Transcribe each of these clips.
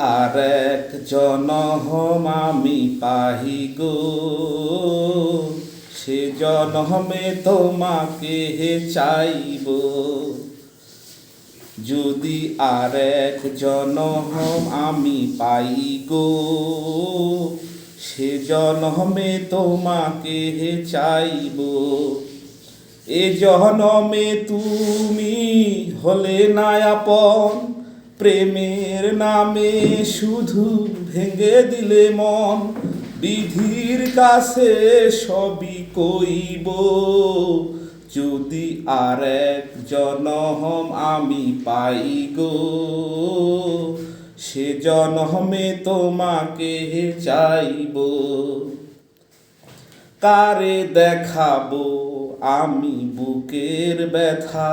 আর এক জনহম আমি পাহি গো। সে জনহমে তোমাকে চাইব। যদি আর এক জনহম আমি পাই গো, সে জনমে তোমাকে চাইব। এ জনমে তুমি হলে না আপন প্রেমের নামে শুধু ভেঙে দিলে মন, বিধির কাছে সবই কইব। যদি আর এক জনহম আমি পাই গো, সে জনহমে তোমাকে চাইব। কারে দেখাবো আমি বুকের ব্যথা?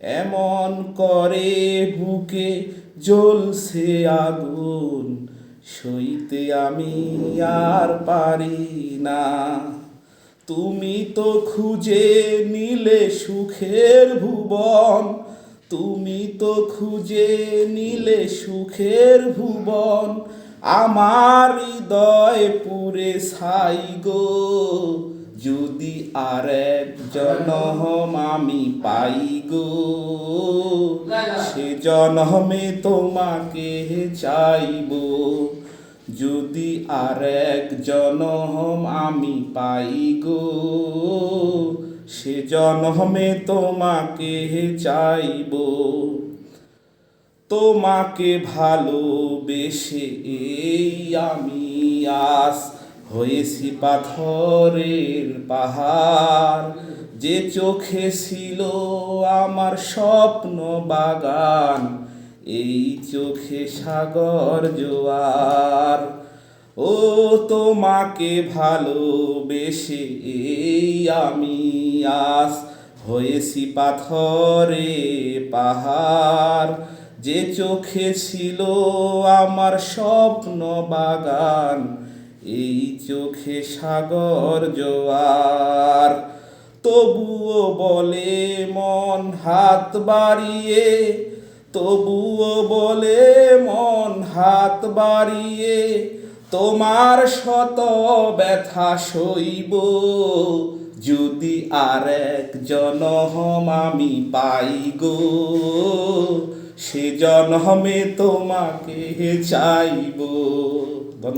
এমন করে বুকে জ্বলছে আগুন, সইতে আমি আর পারি না। তুমি তো খুঁজে নিলে সুখের ভুবন, তুমি তো খুঁজে নিলে সুখের ভুবন, আমার হৃদয় পুরে ছাই গো। যদি আর এক জনহম আমি পাই গো সে জনহমে তোমাকে চাইব। যদি আর এক জনহম আমি পাই গো সে জনহমে তোমাকে চাইব। তোমাকে ভালোবেসে এই আমি আস হয়েছি পাথরের পাহাড়, যে চোখে ছিল আমার স্বপ্ন বাগান, এই চোখে সাগর জোয়ার। ও তোমাকে ভালোবেসে এই আমি আস হয়েছি পাথরে পাহাড়, যে চোখে ছিল আমার স্বপ্ন বাগান এই চোখে সাগর জোয়ার। তবুও বলে মন হাত বাড়িয়ে, তবুও বলে মন হাত বাড়িয়ে, তোমার শত ব্যথা সইব, যদি আর এক জনহম আমি পাই গো। সে জনহমে তোমাকে চাইব।